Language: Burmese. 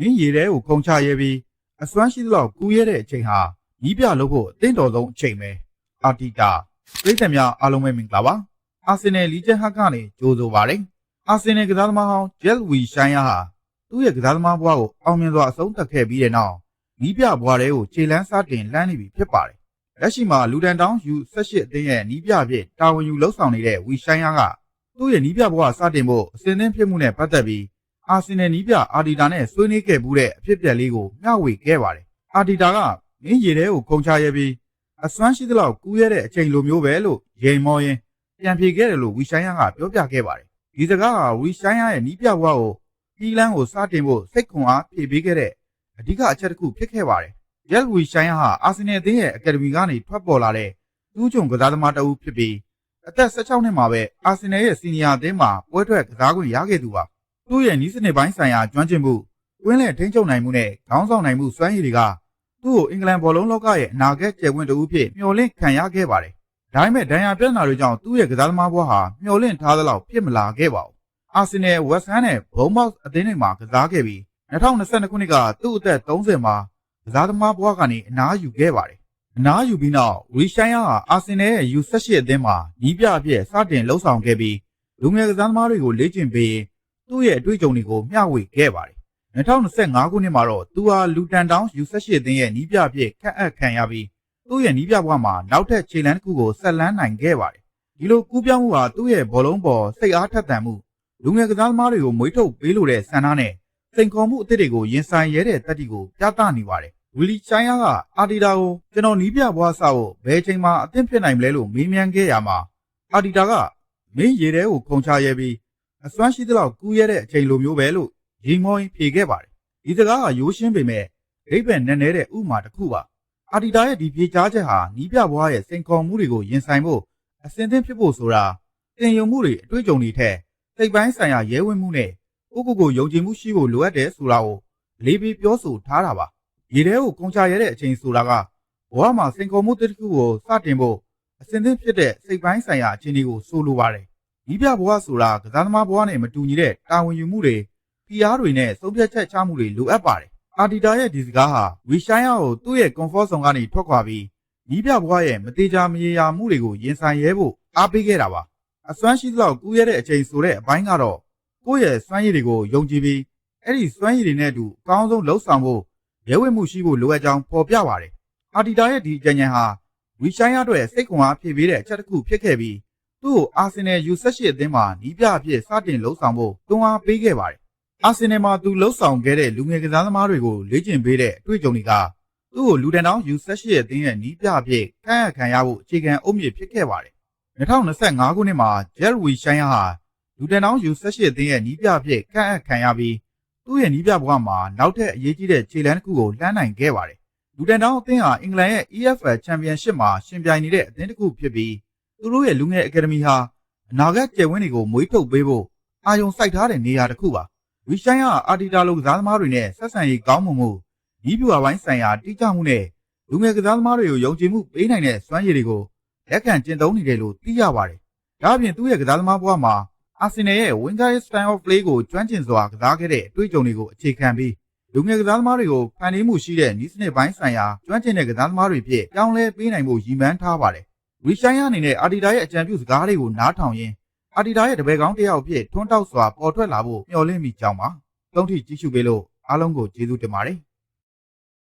မင်းရေထဲကိုခုံချရဲပြီးအစွမ်းရှိသလောက်ကူးရဲတဲ့အချိန်ဟာနီးပြလို့ဖို့အသင့်တော်ဆုံးအချိန်ပဲအာတီတာပြည်သက်များအားလုံးပဲမင်္ဂလာပါအာဆင်နယ်လီဂျန်ဟတ်ကနေကြိုးဆိုပါရယ်အာဆင်နယ်ကစားသမားဟောင်းဂျက်ဝီရှိုင်းယာဟာသူ့ရဲ့ကစားသမားဘဝကိုအောင်မြင်စွာအဆုံးသတ်ခဲ့ပြီးတဲ့နောက်နီးပြဘဝတွေကိုခြေလန်းစတင်လှမ်းနေပြီဖြစ်ပါတယ်လက်ရှိမှာလူဒန်တောင်း U18 အသင်းရဲ့နီးပြအဖြစ်တာဝန်ယူလှုပ်ဆောင်နေတဲ့ဝီရှိုင်းယာကသူ့ရဲ့နီးပြဘဝစတင်ဖို့အစဉ်သင်းဖြစ်မှုနဲ့ပတ်သက်ပြီး အာဆင်နယ်နီးပြအာဒီတာနဲ့ဆွေးနွေးခဲ့မှုတဲ့အဖြစ်အပျက်လေးကိုမျှဝေခဲ့ပါတယ်။အာဒီတာကမင်းရေထဲကိုခုံချရဲပြီးအစွမ်းရှိသလောက်ကူးရတဲ့အချိန်လိုမျိုးပဲလို့ရိန်မောရင်ပြန်ပြေခဲ့တယ်လို့ဝီရှိုင်းယာကပြောပြခဲ့ပါတယ်။ဒီစကားဟာဝီရှိုင်းယာရဲ့နီးပြဘဝကိုပြီးလန်းကိုစတင်ဖို့စိတ်ခွန်အားဖြည့်ပေးခဲ့တဲ့အဓိကအချက်တစ်ခုဖြစ်ခဲ့ပါတယ်။ရက်ဝီရှိုင်းယာဟာအာဆင်နယ်အသင်းရဲ့အကယ်ဒမီကနေထွက်ပေါ်လာတဲ့သူ့ကြုံကစားသမားတစ်ဦးဖြစ်ပြီးအသက်16နှစ်မှာပဲအာဆင်နယ်ရဲ့စီနီယာအသင်းမှာပွဲထွက်ကစားခွင့်ရခဲ့သူပါ။ သူ့ရဲ့နီးစနစ်ပိုင်းဆိုင်ရာကျွမ်းကျင်မှု၊ကွင်းလည်ထိန်းချုပ်နိုင်မှုနဲ့ခေါင်းဆောင်နိုင်မှုစွမ်းရည်တွေကသူ့ကိုအင်္ဂလန်ဘောလုံးလောကရဲ့အနာဂတ်ကျယ်ဝန်းတဦးဖြစ်မျှော်လင့်ခံရခဲ့ပါတယ်။ဒါပေမဲ့ဒဏ်ရာပြဿနာတွေကြောင့်သူ့ရဲ့ကစားသမားဘဝဟာမျှော်လင့်ထားသလောက်ဖြစ်မလာခဲ့ပါဘူး။အာဆင်နယ်၊ဝက်စ်ဟမ်းနဲ့ဘုံမောက်အသင်းတွေမှာကစားခဲ့ပြီး2022ခုနှစ်ကသူ့အသက်30မှာကစားသမားဘဝကနေအနားယူခဲ့ပါတယ်။အနားယူပြီးနောက်ရီရှိုင်းယာဟာအာဆင်နယ်ရဲ့ U18 အသင်းမှာနီးပြအဖြစ်စတင်လှုပ်ဆောင်ခဲ့ပြီးလူငယ်ကစားသမားတွေကိုလေ့ကျင့်ပေးရင် သူ့ရဲ့အတွေ့အကြုံတွေကိုမျှဝေခဲ့ပါတယ်။2025ခုနှစ်မှာတော့သူဟာလူတန်တောင်း U18 အသင်းရဲ့နီးပြအဖြစ်ခန့်အပ်ခံရပြီးသူ့ရဲ့နီးပြဘဝမှာနောက်ထပ်ခြေလမ်းတစ်ခုကိုဆက်လန်းနိုင်ခဲ့ပါတယ်။ဒီလိုကူးပြောင်းမှုဟာသူ့ရဲ့ဘောလုံးပေါ်စိတ်အားထက်သန်မှုလူငယ်ကစားသမားတွေကိုမွေးထုတ်ပေးလိုတဲ့ဆန္ဒနဲ့စိန်ခေါ်မှုအသစ်တွေကိုရင်ဆိုင်ရဲတဲ့တက်တီကိုပြသနေပါတယ်။ဝီလီချိုင်းယာကအာဒီတာကိုကျွန်တော်နီးပြဘဝစဖို့ဘယ်ချိန်မှအသင့်ဖြစ်နိုင်မလဲလို့မေးမြန်းခဲ့ရမှာအာဒီတာကမင်းရေထဲကိုခုံချရဲပြီး အစွမ်းရှိသလောက်ကူးရတဲ့အချိန်လိုမျိုးပဲလို့ရီမောင်းဖြေခဲ့ပါတယ်။ဒီစကားကရိုးရှင်းပေမဲ့ဒိဗယ်နက်နဲတဲ့ဥမာတစ်ခုပါ။အာဒီတာရဲ့ဒီဖြေကြားချက်ဟာနီးပြဘွားရဲ့စိန်ခေါ်မှုတွေကိုရင်ဆိုင်ဖို့အစဉ်သင့်ဖြစ်ဖို့ဆိုတာတင်ယုံမှုတွေအတွေ့အကြုံတွေထက်စိတ်ပိုင်းဆိုင်ရာရဲဝင့်မှုနဲ့ကိုယ့်ကိုယ်ကိုယုံကြည်မှုရှိဖို့လိုအပ်တယ်ဆိုတာကိုလေးပြီးပြောဆိုထားတာပါ။ရေထဲကိုကုန်ချရတဲ့အချိန်ဆိုတာကဘဝမှာစိန်ခေါ်မှုတစ်ခုကိုစတင်ဖို့အစဉ်သင့်ဖြစ်တဲ့စိတ်ပိုင်းဆိုင်ရာအခြေအနေကိုဆိုလိုပါတယ်။ ဒီပြဘဝဆိုတာကစားသမားဘဝနဲ့မတူညီတဲ့တာဝန်ယူမှုတွေဖိအားတွေနဲ့ဆုံးဖြတ်ချက်ချမှုတွေလိုအပ်ပါတယ်။အာဒီတာရဲ့ဒီစကားဟာဝီရှိုင်းယာကိုသူ့ရဲ့ comfort zone ကနေထွက်ခွာပြီးဒီပြဘဝရဲ့မတေချာမရေရာမှုတွေကိုရင်ဆိုင်ရဲဖို့အားပေးခဲ့တာပါ။အစွမ်းရှိသလောက်ကူးရတဲ့အချိန်ဆိုတဲ့အပိုင်းကတော့ကိုယ့်ရဲ့စွမ်းရည်တွေကိုယုံကြည်ပြီးအဲ့ဒီစွမ်းရည်တွေနဲ့အတူအကောင်းဆုံးလှုပ်ဆောင်ဖို့ရဲဝံ့မှုရှိဖို့လိုအပ်ကြောင်းဖော်ပြပါတယ်။အာဒီတာရဲ့ဒီအကြံဉာဏ်ဟာဝီရှိုင်းယာအတွက်စိတ်ခွန်အားဖြည့်ပေးတဲ့အချက်တစ်ခုဖြစ်ခဲ့ပြီး သူ့ကိုအာဆင်နယ် U18 အသင်းမှာနီးပြအဖြစ်စတင်လှုပ်ဆောင်ဖို့တွန်းအားပေးခဲ့ပါတယ်။အာဆင်နယ်မှာသူလှုပ်ဆောင်ခဲ့တဲ့လူငယ်ကစားသမားတွေကိုလေ့ကျင့်ပေးတဲ့အတွေ့အကြုံတွေကသူ့ကိုလူတန်တောင်း U18 အသင်းရဲ့နီးပြအဖြစ်ခန့်အပ်ခံရဖို့အခြေခံအုတ်မြစ်ဖြစ်ခဲ့ပါတယ်။2025ခုနှစ်မှာဂျယ်ဝီရှိုင်းယာဟာလူတန်တောင်း U18 အသင်းရဲ့နီးပြအဖြစ်ခန့်အပ်ခံရပြီးသူ့ရဲ့နီးပြဘဝမှာနောက်ထပ်အရေးကြီးတဲ့ခြေလှမ်းတစ်ခုကိုလှမ်းနိုင်ခဲ့ပါတယ်။လူတန်တောင်းအသင်းဟာအင်္ဂလန်ရဲ့ EFL Championship မှာရှင်ပြိုင်နေတဲ့အသင်းတစ်ခုဖြစ်ပြီး သူတို့ရဲ့လူငယ်အကယ်ဒမီဟာအနာဂတ်ကျယ်ဝန်းတွေကိုမွေးထုတ်ပေးဖို့အာယုံစိုက်ထားတဲ့နေရာတစ်ခုပါဝီရှိုင်းကအာတီတာလိုကစားသမားတွေနဲ့ဆက်ဆံရေးကောင်းမွန်မှုဤပြူအပိုင်းဆိုင်ရာတိကျမှုနဲ့လူငယ်ကစားသမားတွေကိုယုံကြည်မှုပေးနိုင်တဲ့စွမ်းရည်တွေကိုလက်ခံကျင့်သုံးနေတယ်လို့သိရပါတယ်ဒါအပြင်သူ့ရဲ့ကစားသမားဘဝမှာအာဆင်နယ်ရဲ့ Winger Style of Play ကိုကျွမ်းကျင်စွာကစားခဲ့တဲ့အတွေ့အကြုံတွေကိုအခြေခံပြီးလူငယ်ကစားသမားတွေကိုဖန်တီးမှုရှိတဲ့နီးစနစ်ပိုင်းဆိုင်ရာကျွမ်းကျင်တဲ့ကစားသမားတွေဖြစ်ပြောင်းလဲပေးနိုင်ဖို့ရည်မှန်းထားပါတယ်။ ရီရှိုင်းရအနေနဲ့အာဒီတာရဲ့အကြံပြုစကားတွေကိုနားထောင်ရင်းအာဒီတာရဲ့တပည့်ကောင်းတစ်ယောက်အဖြစ်ထွန်းတောက်စွာပေါ်ထွက်လာဖို့မျှော်လင့်မိကြောင်းပါ။သုံးထိကြည့်ရှုပေးလို့အားလုံးကိုကျေးဇူးတင်ပါတယ်။